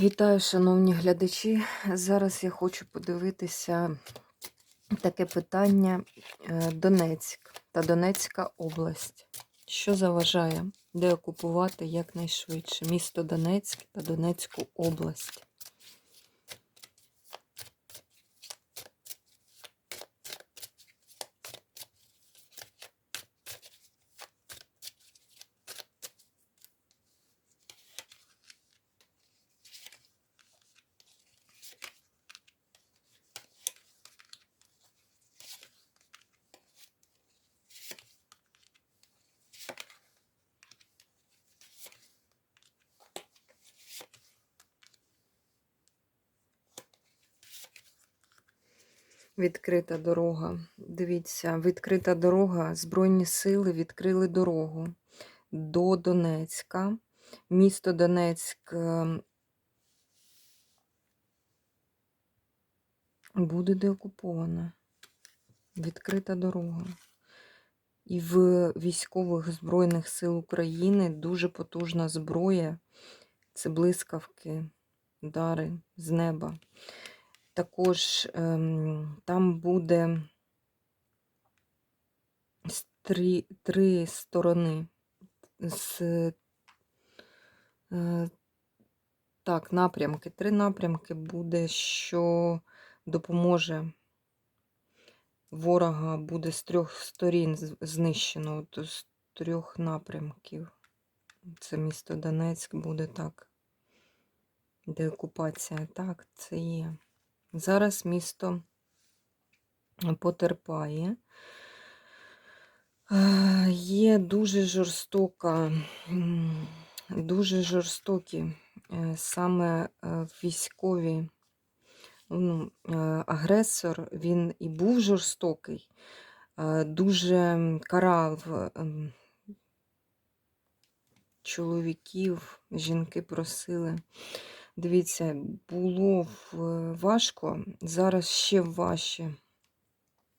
Вітаю, шановні глядачі. Зараз я хочу подивитися таке питання е, Донецьк та Донецька область. Що заважає деокупувати якнайшвидше місто Донецьк та Донецьку область? Відкрита дорога. Дивіться, відкрита дорога. Збройні сили відкрили дорогу до Донецька. Місто Донецьк е, буде деокуповане. Відкрита дорога. І в військових Збройних сил України дуже потужна зброя. Це блискавки, удари з неба. Також ем, там буде три, три сторони. З, е, так, напрямки. Три напрямки буде, що допоможе ворога буде з трьох сторін знищено, от з трьох напрямків. Це місто Донецьк буде так. Деокупація. Так, це є. Зараз місто потерпає. Е, Є дуже жорстока, дуже жорстокі е, саме е, військові. Ну, е, агресор, він і був жорстокий, е, дуже карав ем, чоловіків, жінки просили. Дивіться, було важко, зараз ще важче.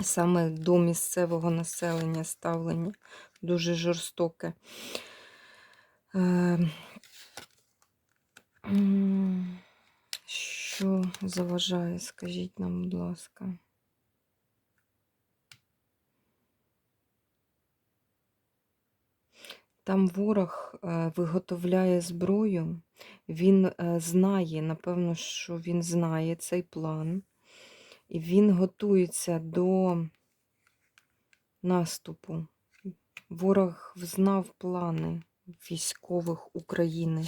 Саме до місцевого населення ставлення дуже жорстоке. Е, Що заважає, скажіть нам, будь ласка. Там ворог е, виготовляє зброю, він е, знає, напевно, що він знає цей план, і він готується до наступу. Ворог знав плани військових України.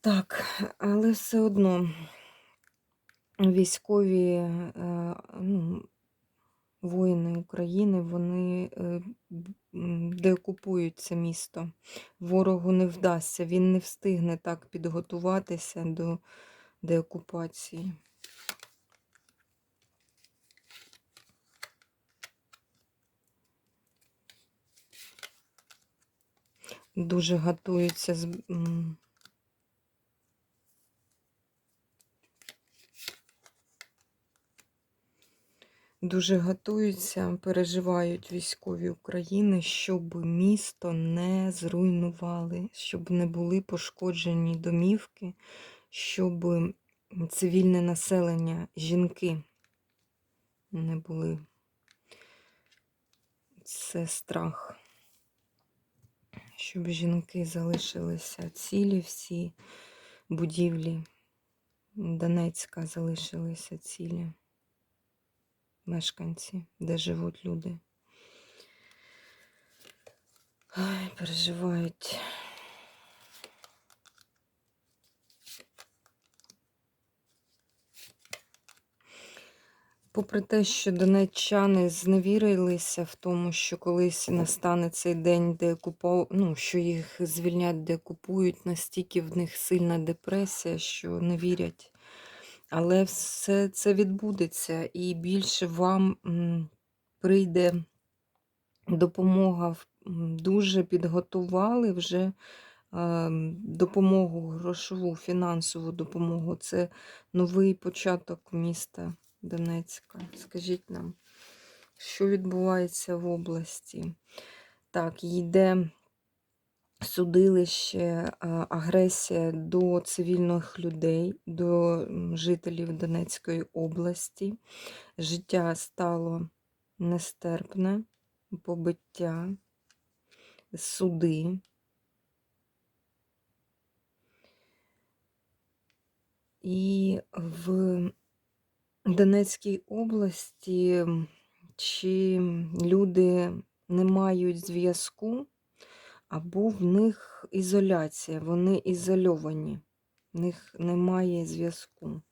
Так, але все одно військові е, ну, воїни України, вони е, деокупують це місто. Ворогу не вдасться, він не встигне так підготуватися до деокупації. Дуже готуються з. Дуже готуються, переживають військові України, щоб місто не зруйнували, щоб не були пошкоджені домівки, щоб цивільне населення, жінки не були. Це страх. Щоб жінки залишилися цілі, всі будівлі Донецька залишилися цілі мешканці, де живуть люди. Ай, переживають. Попри те, що донеччани зневірилися в тому, що колись настане цей день, де купо... ну, що їх звільнять, де купують, настільки в них сильна депресія, що не вірять. Але все це відбудеться, і більше вам прийде допомога. Дуже підготували вже допомогу, грошову, фінансову допомогу. Це новий початок міста Донецька. Скажіть нам, що відбувається в області? Так, йде судилище, агресія до цивільних людей, до жителів Донецької області. Життя стало нестерпне, побиття, суди. І в Донецькій області чи люди не мають зв'язку, або в них ізоляція, вони ізольовані, в них немає зв'язку.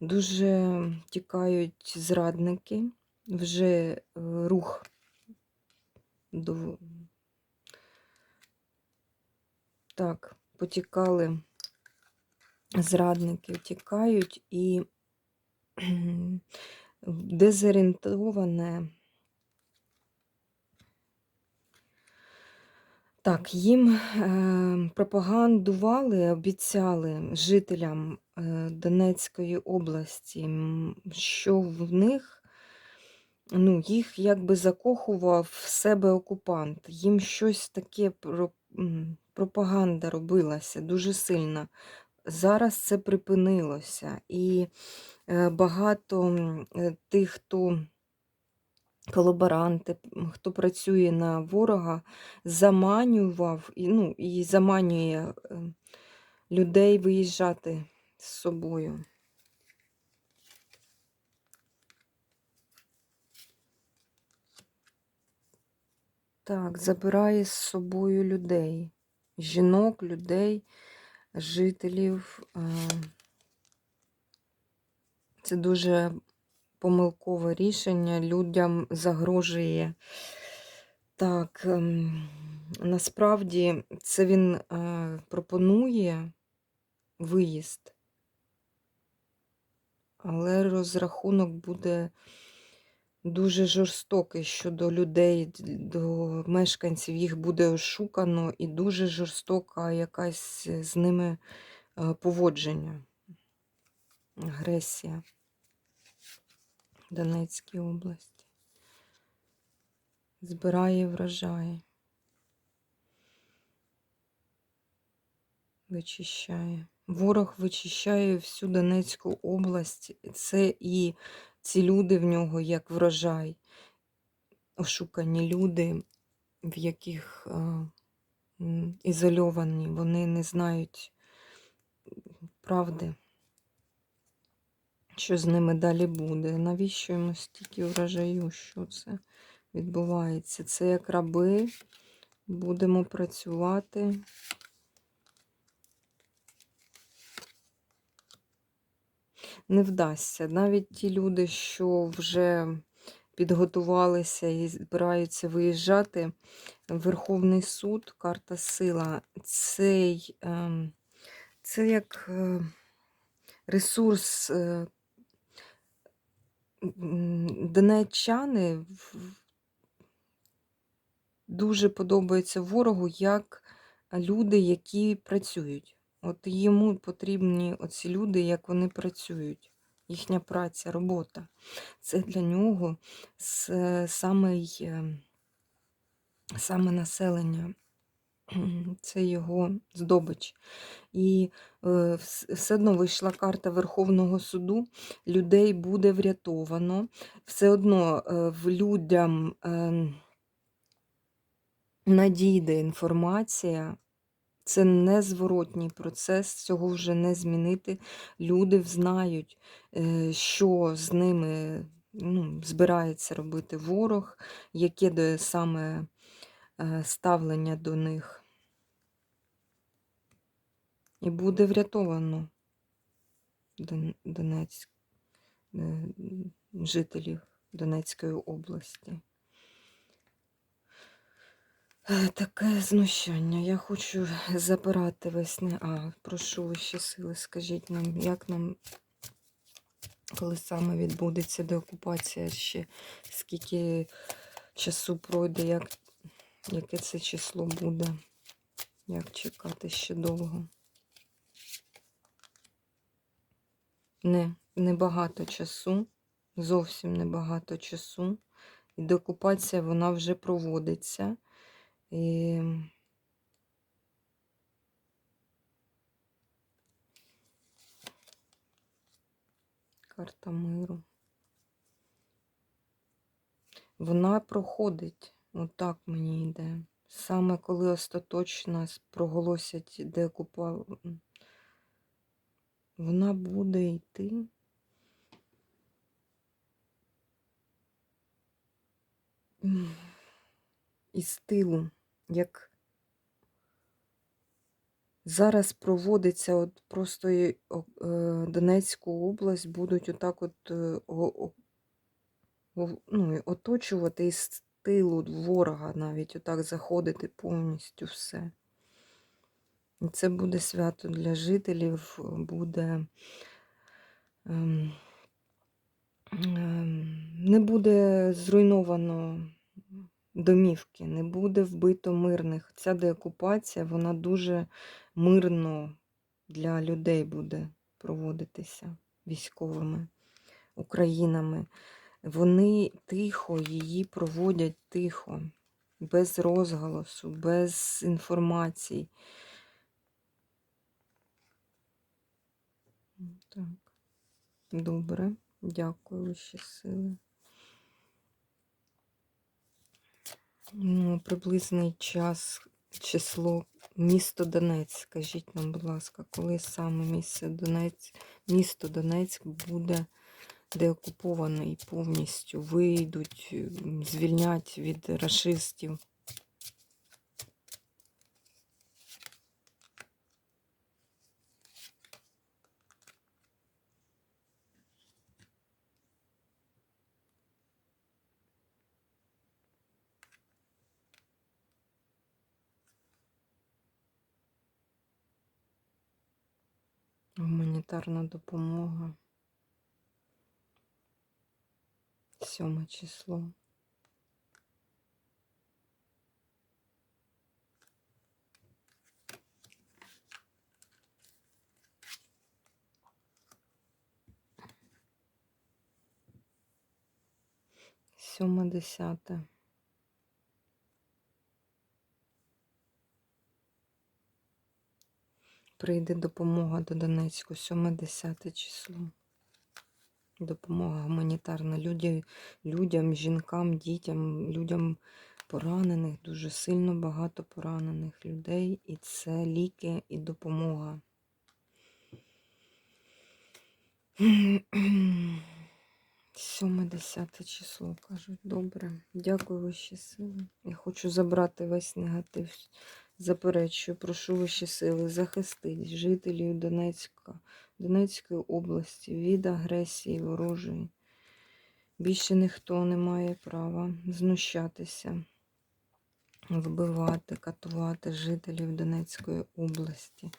Дуже тікають зрадники, вже е, рух до так, потікали зрадники, тікають і дезорієнтоване. Так, їм е, пропагандували, обіцяли жителям е, Донецької області, що в них ну, їх якби закохував в себе окупант. Їм щось таке про, пропаганда робилася дуже сильно. Зараз це припинилося. І е, багато тих, хто колаборанти, хто працює на ворога, заманював і, ну, і заманює е, людей виїжджати з собою. Так, забирає з собою людей, жінок, людей, жителів. е, Це дуже помилкове рішення. Людям загрожує. Так, ем, насправді це він е, пропонує виїзд, але розрахунок буде дуже жорстокий щодо людей, до мешканців їх буде ошукано і дуже жорстока якась з ними е, поводження, агресія Донецькій області. Збирає врожай. Вичищає. Ворог вичищає всю Донецьку область. Це і ці люди в нього як врожай. Ошукані люди, в яких а, ізольовані, вони не знають правди, що з ними далі буде. Навіщо йому стільки врожаю? Що це відбувається? Це як раби. Будемо працювати. не вдасться. Навіть ті люди, що вже підготувалися і збираються виїжджати, Верховний суд, карта сила, цей, ем, це як е, ресурс е, донеччани дуже подобається ворогу як люди, які працюють. От йому потрібні оці люди, як вони працюють. Їхня праця, робота. Це для нього е, саме населення, це його здобич. І е, все одно вийшла карта Верховного суду, людей буде врятовано. Все одно е, в людям ем, надійде інформація. Це незворотній процес, цього вже не змінити. Люди знають, е, що з ними ну, збирається робити ворог, яке саме ставлення до них. І буде врятовано Донецьк, е, жителів Донецької області. Е, Таке знущання. Я хочу забирати весни. А, прошу вищі сили, скажіть нам, як нам, коли саме відбудеться деокупація, ще скільки часу пройде, як, яке це число буде, як чекати ще довго. Не, Небагато часу, зовсім небагато часу. І декупація вона вже проводиться. І... Карта миру. Вона проходить отак мені йде. Саме коли остаточно проголосять деокупа, вона буде йти. Із тилу, як зараз проводиться от просто е, Донецьку область будуть отак от е, ну, оточувати із тилу ворога навіть отак заходити повністю все. І це буде свято для жителів, буде ем, ем, не буде зруйновано домівки, не буде вбито мирних. Ця деокупація, вона дуже мирно для людей буде проводитися військовими Українами. Вони тихо її проводять тихо, без розголосу, без інформації. Так, добре, дякую, вищі сили. Ну, приблизний час, число, місто Донецьк. Скажіть нам, будь ласка, коли саме місце Донець, місто Донецьк буде деокупований повністю, вийдуть, звільнять від рашистів. Гуманітарна допомога. Сьоме число. Сьоме десяте. Прийде допомога до Донецьку, сьоме десяте число. Допомога гуманітарна людям, людям, жінкам, дітям, людям поранених, дуже сильно багато поранених людей. І це ліки і допомога. Сьоме, десяте число, кажуть. Добре. Дякую вищі сили. Я хочу забрати весь негатив. Заперечую, прошу вищі сили захистити жителів Донецька, Донецької області від агресії ворожої. Більше ніхто не має права знущатися, вбивати, катувати жителів Донецької області.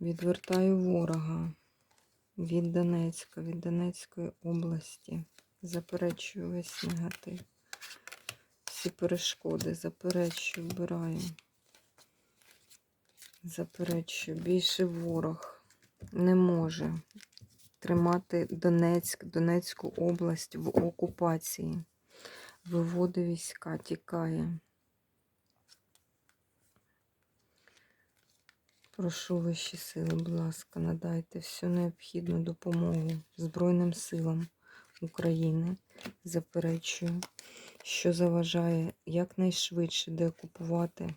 Відвертаю ворога від Донецька, від Донецької області. Заперечую весь негатив. Всі перешкоди, заперечую, вбираю. Заперечую, більше ворог не може тримати Донецьк, Донецьку область в окупації. Виводить війська, тікає. Прошу вищі сили, будь ласка, надайте всю необхідну допомогу Збройним силам України. Заперечую, що заважає якнайшвидше деокупувати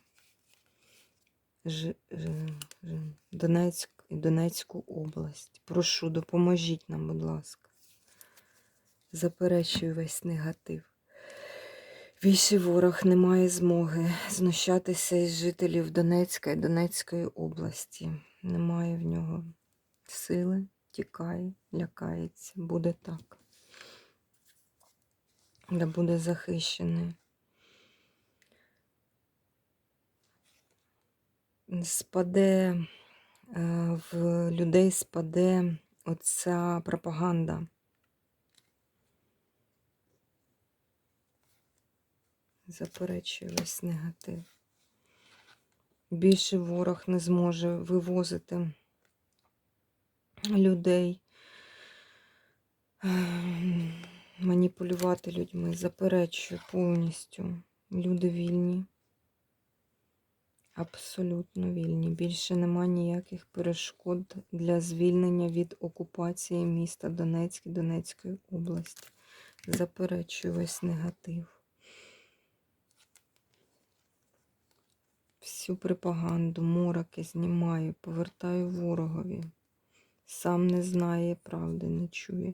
Донецьк Донецьку область. Прошу, допоможіть нам, будь ласка. Заперечую весь негатив. Більше ворог не має змоги знущатися із жителів Донецька і Донецької області. Немає в нього сили, тікає, лякається. Буде так. Да буде захищений. Спаде е, в людей спаде оця пропаганда. Заперечую весь негатив. Більше ворог не зможе вивозити людей, ем, маніпулювати людьми. Заперечую повністю. Люди вільні. Абсолютно вільні. Більше нема ніяких перешкод для звільнення від окупації міста Донецьк і Донецької області. Заперечую весь негатив. Всю пропаганду, мороки знімаю, повертаю ворогові. Сам не знає правди, не чує.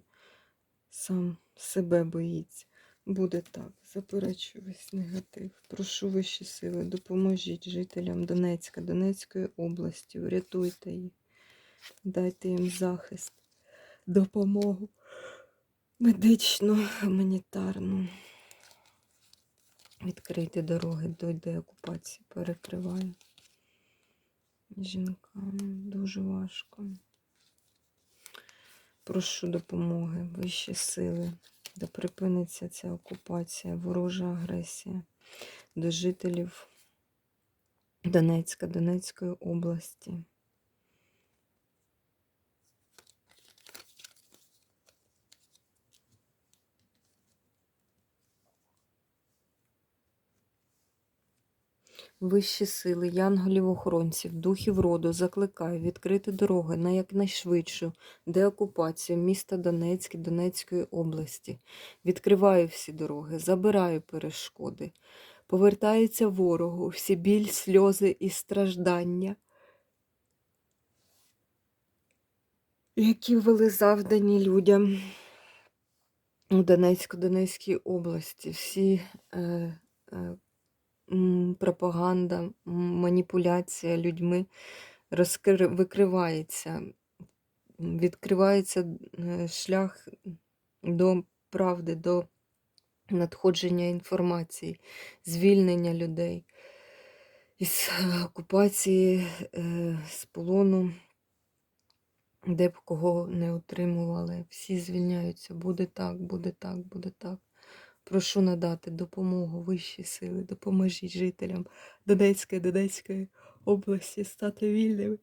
Сам себе боїться. Буде так. Заперечую весь негатив. Прошу вищі сили, допоможіть жителям Донецька, Донецької області, врятуйте їх, дайте їм захист, допомогу медичну, гуманітарну. Відкрийте дороги до деокупації, перекриваю. Жінкам дуже важко. Прошу допомоги, вищі сили, да припиниться ця окупація, ворожа агресія до жителів Донецька, Донецької області. Вищі сили, янголів-охоронців, духів роду закликаю відкрити дороги на якнайшвидшу деокупацію міста Донецьк Донецької області. Відкриваю всі дороги, забираю перешкоди. Повертається ворогу всі біль, сльози і страждання, які були завдані людям у Донецько-Донецькій області. Всі е, е, пропаганда, маніпуляція людьми розкри... викривається, відкривається е, шлях до правди, до надходження інформації, звільнення людей із окупації, е, з полону, де б кого не утримували. Всі звільняються. Буде так, буде так, буде так. Прошу надати допомогу вищі сили, допоможіть жителям Донецької, Донецької області стати вільними.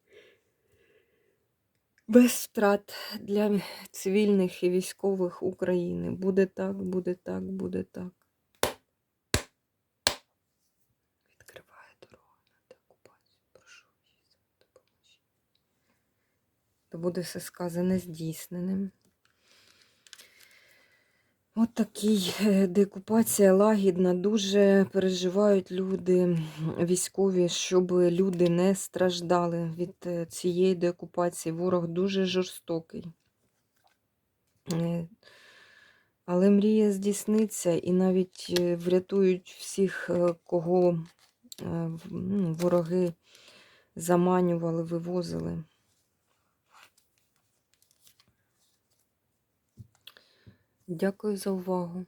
Без втрат для цивільних і військових України. Буде так, буде так, буде так. Відкриває дорогу на деокупацію. Прошу вищі сили, допоможіть. То буде все сказане здійсненим. От такий е, деокупація лагідна. Дуже переживають люди військові, щоб люди не страждали від е, цієї деокупації. Ворог дуже жорстокий. Е, Але мрія здійсниться і навіть врятують всіх, кого ну, вороги заманювали, вивозили. Дякую за увагу.